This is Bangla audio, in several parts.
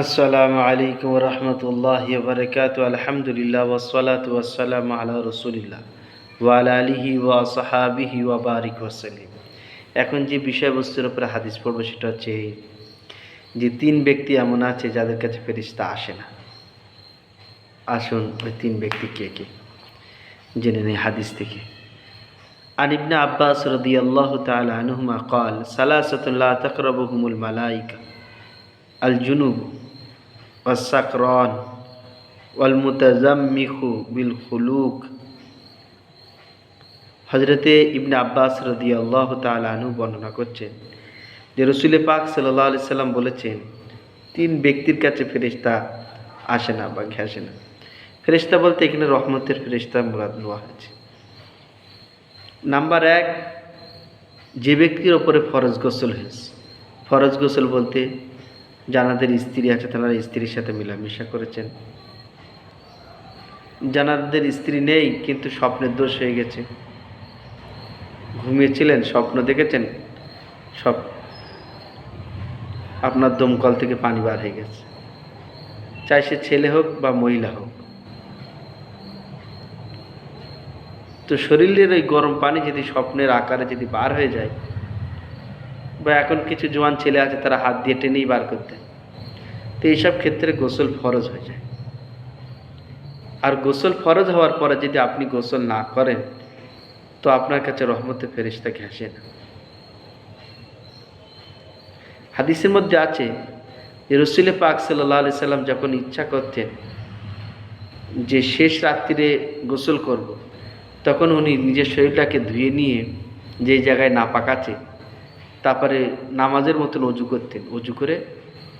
আসসালামু আলাইকুম রহমতুল্লাহ বরকাত আলহামদুলিল্লাহ ওসলাত ওয়াসালাম আলা রসুলিল্লাহ ওয়ালা আলিহি ওয়া সাহাবিহি ওয়া বারিক ওয়াসালিম এখন যে বিষয়বস্তুর উপরে হাদিস পড়বো সেটা হচ্ছে এই যে তিন ব্যক্তি এমন আছে যাদের কাছে ফেরিস্তা আসে না আসুন ওই তিন ব্যক্তি কে কে জেনে নেই হাদিস থেকে عن ابن عباس رضي الله تعالى عنهما قال ثلاثة لا تقربهم الملائكة الجنوب والسكران والمتزمخ بالخلوق হজরতে ইবনে আব্বাস রদি আল্লাহ তালু বর্ণনা করছেন যে রসুল পাক সাল্লাহ আলি সাল্লাম বলেছেন তিন ব্যক্তির কাছে ফেরিস্তা আসে না বা ঘেসে না ফেরিস্তা বলতে এখানে রহমতের ফেরিস্তা মুরাদ নেওয়া হয়েছে নাম্বার এক যে ব্যক্তির ওপরে ফরজ গোসল হয়েছে ফরজ গোসল বলতে জানাদের স্ত্রী আছে তারা স্ত্রীর সাথে মেলামেশা করেছেন। জানাদের স্ত্রী নেই, কিন্তু স্বপ্নের দোষ হয়ে গেছে। ঘুমিয়েছিলেন, স্বপ্ন দেখেছেন? সব আপনার দমকল থেকে পানি বার হয়ে গেছে। চাই সে ছেলে হোক বা মহিলা হোক। তো শরীরের ওই গরম পানি যদি স্বপ্নের আকারে যদি বার হয়ে যায় বা এখন কিছু জোয়ান ছেলে আছে, তারা হাত দিয়ে টেনেই বার করতে তো এইসব ক্ষেত্রে গোসল ফরজ হয়ে যায় আর গোসল ফরজ হওয়ার পরে যদি আপনি গোসল না করেন, তো আপনার কাছে রহমতে ফেরিস্তা ঘেঁষে না হাদিসের মধ্যে আছে, যে রসুলে পাক সাল্লাহ আলি সাল্লাম যখন ইচ্ছা করতেন যে শেষ রাত্রিরে গোসল করব। তখন উনি নিজের শরীরটাকে ধুয়ে নিয়ে যে জায়গায় না পাকাচ্ছে তারপরে নামাজের মতন অজু করতেন অজু করে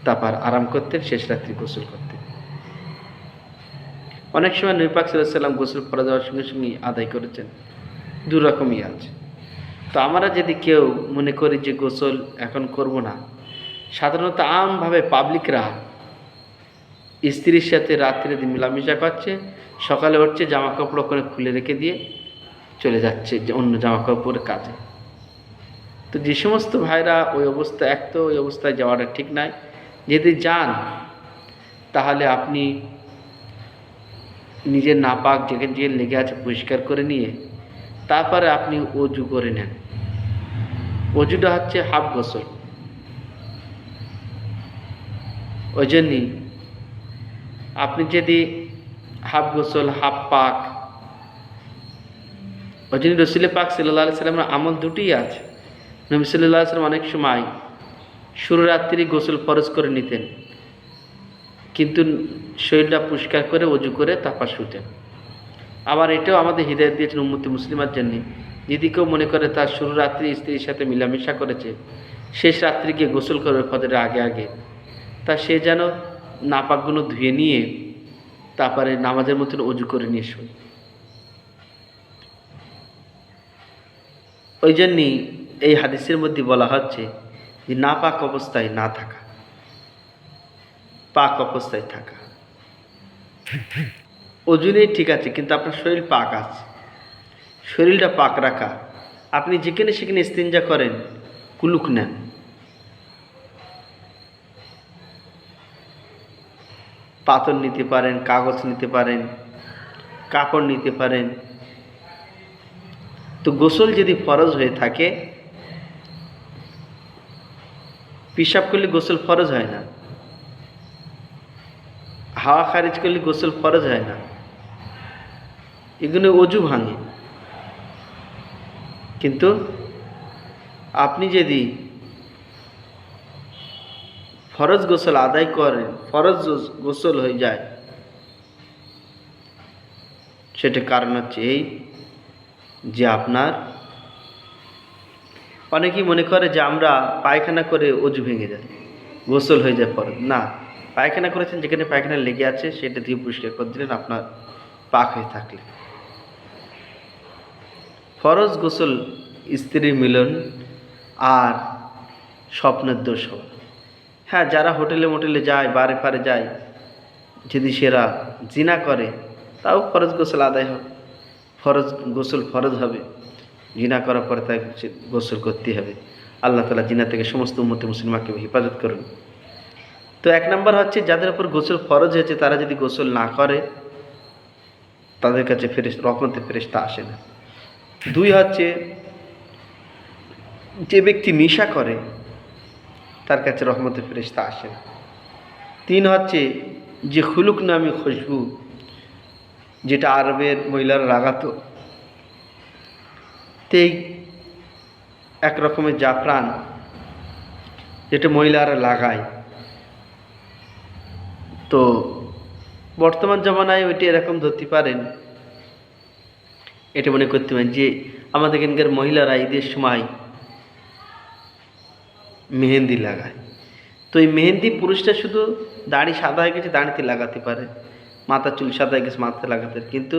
তারপর আরাম করতেন, শেষ রাত্রি গোসল করতেন। অনেক সময় নৈপাক সাল্লাম গোসল পরা যাওয়ার সঙ্গে সঙ্গে আদায় করেছেন দু রকমই আছে। তো আমরা যদি কেউ মনে করি যে গোসল এখন করব না, সাধারণত আমভাবে পাবলিকরা স্ত্রীর সাথে রাত্রে মেলামেশা করছে, সকালে উঠছে, জামা কাপড় ওখানে খুলে রেখে দিয়ে চলে যাচ্ছে অন্য জামা কাপড়ের কাজে। তো যে সমস্ত ভাইরা ওই অবস্থা, এক তো ওই অবস্থায় যাওয়াটা ঠিক নাই। যদি যান, তাহলে আপনি নিজের নাপাক যেখানে যে লেগে আছে পরিষ্কার করে নিয়ে, তারপরে আপনি অজু করে নেন। অজুটা হচ্ছে হাফ গোসল। ওই জন্যই আপনি যদি হাফ গোসল, হাফ পাক, ওই জন্য রসুল পাক সাল্লাহ সাল্লামের আমল দুটিই আছে। নবী সাল্লাহ সাল্লাম অনেক সময় শুরুরাত্রি গোসল ফরজ করে নিতেন। কিন্তু শরীরটা পরিষ্কার করে অজু করে তারপর শুতেন আবার এটাও আমাদের হৃদয় দিয়েছেন উম্মতি মুসলিমার জন্য। যদি কেউ মনে করে তার শুরু রাত্রি স্ত্রীর সাথে মিলামেশা করেছে, শেষ রাত্রি গিয়ে গোসল করবে ফজরের আগে আগে, তা সে যেন নাপাকগুলো ধুয়ে নিয়ে তারপরে নামাজের মতন অজু করে নিয়ে শোয়। ওই জন্যই এই হাদিসের মধ্যে বলা হচ্ছে যে না পাক অবস্থায় না থাকা, পাক অবস্থায় থাকা। ওজনেই ঠিক আছে, কিন্তু আপনার শরীর পাক আছে। শরীরটা পাক রাখা। আপনি যেখানে সেখানে স্তিনজা করেন কুলুক নেন। পাথর নিতে পারেন, কাগজ নিতে পারেন, কাপড় নিতে পারেন। তো গোসল যদি ফরজ হয়ে থাকে পিসাব করলে গোসল ফরজ হয় না। হাওয়া খারিজ করলে গোসল ফরজ হয় না। এগুলো অজু ভাঙে। কিন্তু আপনি যদি ফরজ গোসল আদায় করেন, ফরজ গোসল হয়ে যায় সেটা কারণ হচ্ছে এই যে আপনার অনেকেই মনে করে যে আমরা পায়খানা করে অজু ভেঙে যায় গোসল হয়ে যায় ফরজ না, পায়খানা করেছেন যেখানে পায়খানা লেগে আছে, সেটা দিয়ে পরিষ্কার করে দিলেন, আপনার পাক হয়ে থাকলে। ফরজ গোসল, স্ত্রীর মিলন আর স্বপ্নের দোষ হ্যাঁ যারা হোটেলে মোটেলে যায়, বারে ফারে যায়, যদি সেরা জিনা করে, তাও ফরজ গোসল আদায় হবে, ফরজ গোসল ফরজ হবে। জিনা করার পরে তাকে গোসল করতে হবে। আল্লাহ তালা জিনা থেকে সমস্ত উন্মতি মুসলিমাকে হেফাজত করুন। তো এক নম্বর হচ্ছে, যাদের উপর গোসল ফরজ হয়েছে, তারা যদি গোসল না করে, তাদের কাছে ফেরেস রহমতে ফেরেস্তা আসে না। দুই হচ্ছে, যে ব্যক্তি নেশা করে, তার কাছে রহমতে ফেরেস্তা আসে না। তিন হচ্ছে, যে খুলুক নামে খুশবু, যেটা আরবের মহিলারা লাগাতো তেই এক রকমের জাফরান যেটা মহিলারা লাগায়। তো বর্তমান জমানায় ওইটি এরকম ধরতে পারেন। এটা মনে করতে পারেন যে আমাদের এখানকার মহিলারা ঈদের সময় মেহেন্দি লাগায়। তো এই মেহেন্দি পুরুষটা শুধু দাড়ি সাদা হয়ে গেছে দাঁড়িতে লাগাতে পারে মাথা চুল সাদা হয়ে গেছে মাথাতে লাগাতে পারে, কিন্তু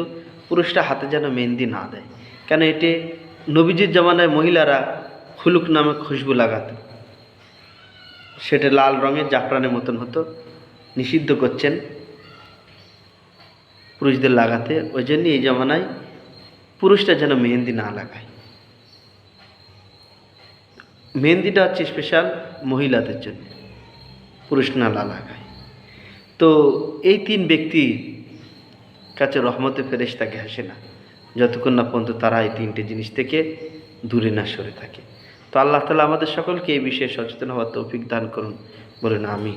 পুরুষটা হাতে যেন মেহেন্দি না দেয়। কেন এটি নবীজির জামানায় মহিলারা খুলুক নামে খুশবু লাগাত। সেটা লাল রঙের জাফরানের মতন হতো, নিষিদ্ধ করছেন পুরুষদের লাগাতে। ওই জন্য এই জামানায় পুরুষটা যেন মেহেন্দি না লাগায়। মেহেন্দিটা হচ্ছে স্পেশাল মহিলাদের জন্য, পুরুষ না লাগায়। তো এই তিন ব্যক্তি কাছে রহমতে ফেরেশতাকে হাসে না। যতক্ষণ না পর্যন্ত তারা এই তিনটে জিনিস থেকে দূরে না সরে থাকে। তো আল্লাহ তালা আমাদের সকলকে এই বিষয়ে সচেতন হওয়ার তৌফিক দান করুন। বলেন আমি